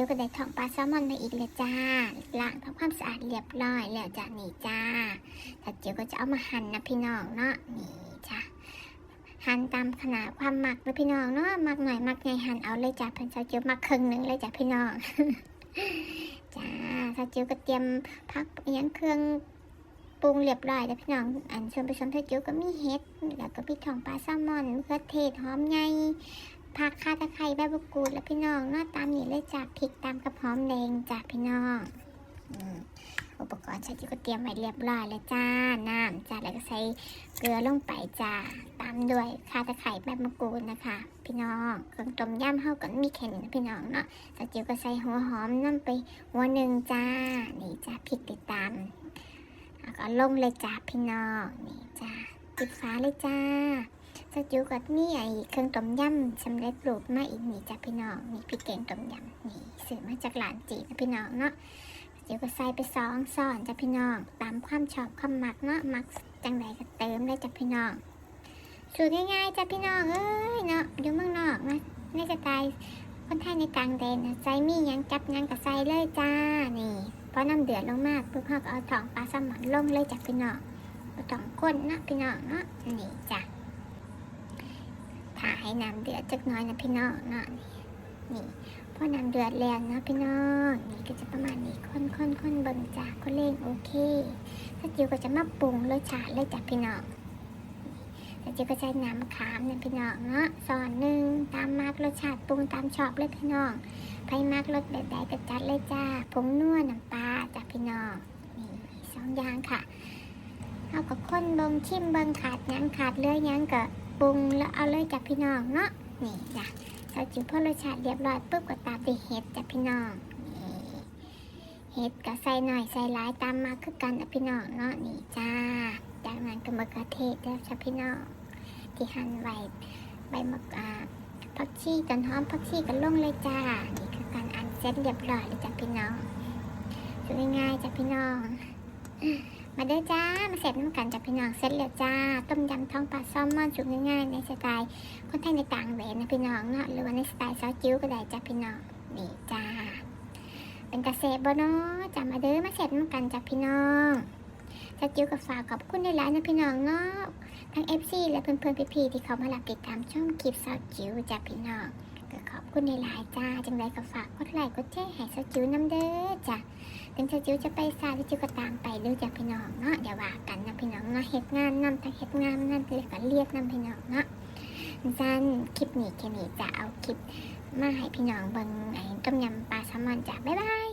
จิ๋วก็ได้ทองปลาแซลมอนมาอีกเลยจ้าล้างทำความสะอาดเรียบร้อยแล้วจ้านี่จ้าถ้าจิ๋วก็จะเอามาหั่นนะพี่น้องเนาะนี่จ้าหั่นตามขนาดความหมักเลยพี่น้องเนาะหมักหน่อยหมักใหญ่หั่นเอาเลยจ้าเพิ่นจะจิ๋วหมักครึ่งหนึ่งเลยจ้าพี่น้องจ้าถ้าจิ๋วก็เตรียมพักอิหยังเครื่องปรุงเรียบร้อยแล้วพี่น้องอันส่วนผสมถ้าจิ๋วก็มีเห็ดแล้วก็มีทองปลาแซลมอนมะเขือเทศหอมใหญ่ ผักคาตะไคร้ใบมะกรูดและพี่น้องเนาะตามนี้เลยจ้ะพริกตามกระพร้อมแดงจ้ะพี่น้องอุปกรณ์ฉันก็เตรียมไว้เรียบร้อยแล้วจ้า น้ำจ้ะแล้วก็ใส่เกลือลงไปจ้า ตามด้วยคาตะไคร้ใบมะกรูดนะคะ พี่น้องเครื่องต้มยำเฮากันมีแค่นี้นะพี่น้องเนาะแต่จิ๋วก็ใส่หัวหอมน้ำไปหัวหนึ่งจ้า นี่จ้าพริกติดตามแล้วก็ลงเลยจ้าพี่น้อง นี่จ้าปิดฝาเลยจ้า สจูกับนี่ไอเครื่องต้มยำสำเร็จรูปมาอีกนี่จ้ะพี่น้องนี่พริกแกงต้มยำนี่ซื้อมาจากร้านจีนะพี่น้องเนาะสจูก็ใส่ไปสองซ้อนจ้ะพี่น้อง ตามความชอบความหมักเนาะหมักจังใดก็เติมได้จ้ะพี่น้องสูตรง่ายๆจ้ะพี่น้องเอ้ยเนาะอยู่เมืองนอกนะในสไตล์คนไทยในต่างแดนนะใส่มียังจับยังก็ใส่เลยจ้านี่พอน้ำเดือดลงมากปุ๊บเราก็เอาถองปลาสมอนลงเลยจ้ะพี่น้องบ่ต้องก้นนะพี่น้องเนาะนี่จ้ะถ่า ให้น้ำเดือดจักน้อยนะพี่น้องเนาะนี่พอน้ำเดือดแล้วนะพี่น้องนี่ก็จะประมาณนี้คนคนคนเบิ่งจากคนเล่งโอเคถ้าจิวก็จะมาปรุงรสชาติเลยจากพี่น้องถ้าจิวก็ใช้น้ำขามนะพี่น้องเนาะซอนหนึ่งตามมากรสชาติปรุงตามชอบเลยพี่น้องใครมากรสแบบใดก็จัดเลยจ้าผงนัวน้ำปลาจากพี่น้องนี่สองอย่างค่ะเอากับคนเบิ่งชิมเบิ่งขาดยังขาดเลือยยังก็ ปรุงแล้วเอาเลยจากพี่น้องเนาะนี่จ้ะใส่จิ๋วพอรสชาติเรียบร้อยปุ๊บก็ตามด้วยเห็ดจากพี่น้องนี่เห็ดก็ใส่หน่อยใส่หลายตามมาคือกันนะพี่น้องเนาะนี่จ้าจากนั้นก็มะเขือเทศแล้วจ้ะพี่น้องที่หั่นไว้ใบมะอ่าผักชีต้นหอมผักชีก็ลงเลยจ้านี่คือการอันเสร็จเรียบร้อยเลยจ้ะพี่น้องง่ายๆจ้ะพี่น้อง มาเด้อจ้า มาเสร็จน้ำกันจากพี่น้องเสร็จแล้วจ้า ต้มยำท้องปลาแซลมมอนสุกง่ายๆ ในสไตล์คนไทยในต่างแดนนะพี่น้องเนาะหรือว่าในสไตล์ซอสจิ้วก็ได้จ้าพี่น้องนี่จ้า เป็นกระเซบบ่เนาะจ้ามาเด้อมาเสร็จน้ำกันจากพี่น้องซอสจิ้วกับฝากขอบคุณในร้านนะพี่น้องเนาะทั้งเอฟซีและเพื่อนๆพี่ๆที่เขามารับติดตามช่องคลิปซอสจิ้วจากพี่น้อง คุณในหลายจ้าจังไรก็ฝากกดไลค์กดแชร์ให้ซอสจิ้วน้ำเด้อจ้าถึงจะจิ๋วจะไปซาจิ๋วก็ตามไปดูจากพี่น้องเนาะเดี๋ยวว่ากันนะพี่น้องเนาะเฮ็ดงานนำทั้งเฮ็ดงานนั่นเลยกก็เรียกนำพี่น้องเนาะจันคลิปนี้แค่นี้จะเอาคลิปมาให้พี่น้องเบิ่งไอ้ต้มยำปลาแซลมอนจ้ะบ๊ายบาย